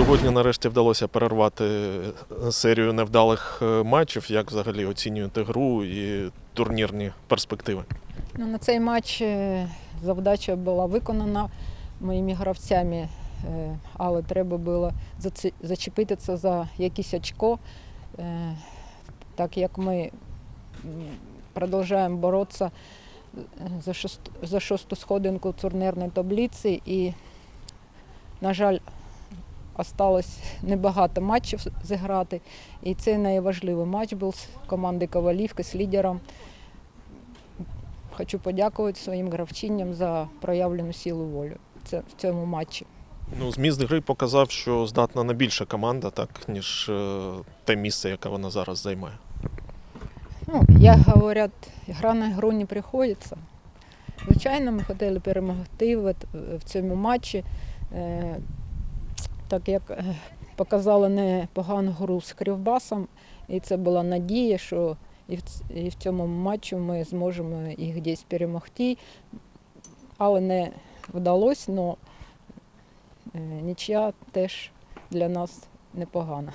Сьогодні нарешті вдалося перервати е, серію невдалих е, матчів. Як взагалі оцінюєте гру і турнірні перспективи? Ну, на цей матч е, завдача була виконана моїми гравцями, але треба було зачепитися за якесь очко, так як ми продовжуємо боротися за шосту сходинку турнірної таблиці і, на жаль, осталось небагато матчів зіграти. І це найважливий матч був з команди Ковалівки з лідером. Хочу подякувати своїм гравчиням за проявлену силу волю в цьому матчі. Ну, зміст гри показав, що здатна на більше команда, так ніж е, те місце, яке вона зараз займає. Ну, як говорять, гра на гру не приходиться. Звичайно, ми хотіли перемогти в, цьому матчі, е, так як е, показали непогану гру з Кривбасом, і це була надія, що і в, цьому матчі ми зможемо їх десь перемогти. Але не вдалося, але нічия теж для нас непогана.